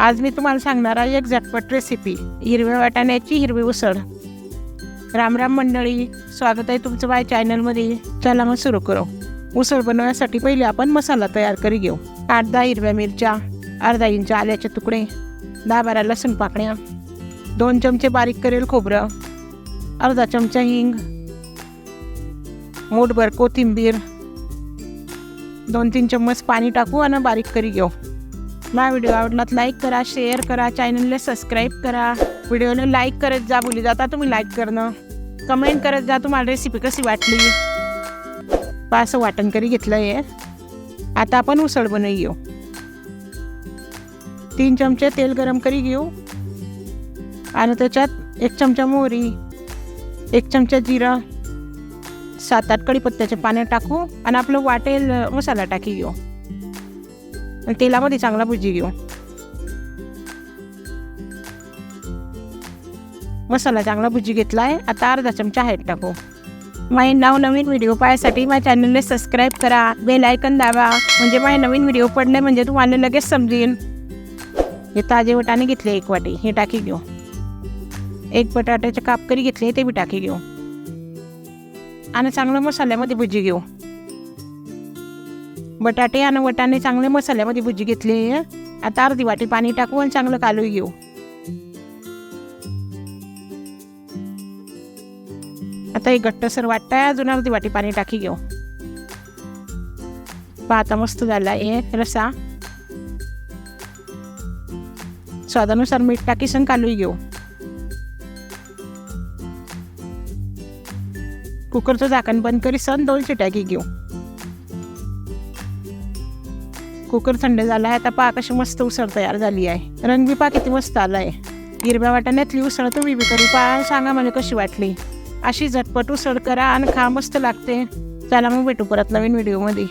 आज मी तुम्हाला सांगणार आहे एक झटपट रेसिपी हिरव्या वाटाण्याची हिरवी उसळ. रामराम मंडळी स्वागत आहे तुमचं बाय चॅनलमध्ये चला मग सुरू करू. उसळ बनवण्यासाठी पहिले आपण मसाला तयार करी घेऊ. आठ दहा हिरव्या मिरच्या अर्धा इंच आल्याचे तुकडे दहा बारा लसूण पाकण्या दोन चमचे बारीक करेल खोबरं अर्धा चमचा हिंग मूठभर कोथिंबीर दोन तीन चम्मच पाणी टाकू आणि बारीक करी घेऊ. मा व्हिडिओ आवडला तर लाईक करा शेअर करा चॅनलला सबस्क्राईब करा. व्हिडिओला लाईक करत जा बोली जाता तुम्ही लाईक करणं. कमेंट करत जा तुम्हाला रेसिपी कशी वाटली? पा असं वाटण करी घेतलं आहे आता आपण उसळ बनवून घेऊ. तीन चमचे तेल गरम करी घेऊ. आणि त्याच्यात एक चमचा मोहरी एक चमचा जिरा सात आठ कढीपत्त्याचे पाने टाकू. आणि आपलं वाटेल मसाला टाकी घेऊ. तेलामध्ये चांगला भुजी घेऊ. मसाला चांगला भुजी घेतला आहे आता अर्धा चमचा हळद टाकू. माझे नाव नवीन व्हिडिओ पाहायसाठी माझ्या चॅनलला सबस्क्राईब करा. बेल आयकन दाबा. म्हणजे माझे नवीन व्हिडिओ पडले म्हणजे तुम्हाला लगेच समजेल. हे ताजे वटाणे घेतले एक वाटी. हे टाकी घेऊ. एक बटाट्याचे काप करी घेतले ते बी टाकी घेऊ. आणि चांगलं मसाल्यामध्ये भुजी घेऊ. बटाटे आणि वटाणे चांगले मसाल्यामध्ये भुजी घेतली आता अर्धी वाटी पाणी टाकू आणि चांगलं कालू घेऊ. आता एक घट्टसर वाटताय अजून अर्धी वाटी पाणी टाकी घेऊ. पाहता मस्त झाला आहे रसा. स्वादानुसार मीठ टाकी सण कालू घेऊ. कुकरचं झाकण बंद करी सण दोन शिट्याकी घेऊ. कुकर थंड झाला आहे आता पहा कशी मस्त उसळ तयार झाली आहे. रणबी पा किती मस्त आला आहे हिरव्या वाटाण्यातली उसळ तुम्ही बी करी पहा सांगा मला कशी वाटली. अशी झटपट उसळ करा आणि खा मस्त लागते. चला मग भेटू परत नवीन व्हिडिओमध्ये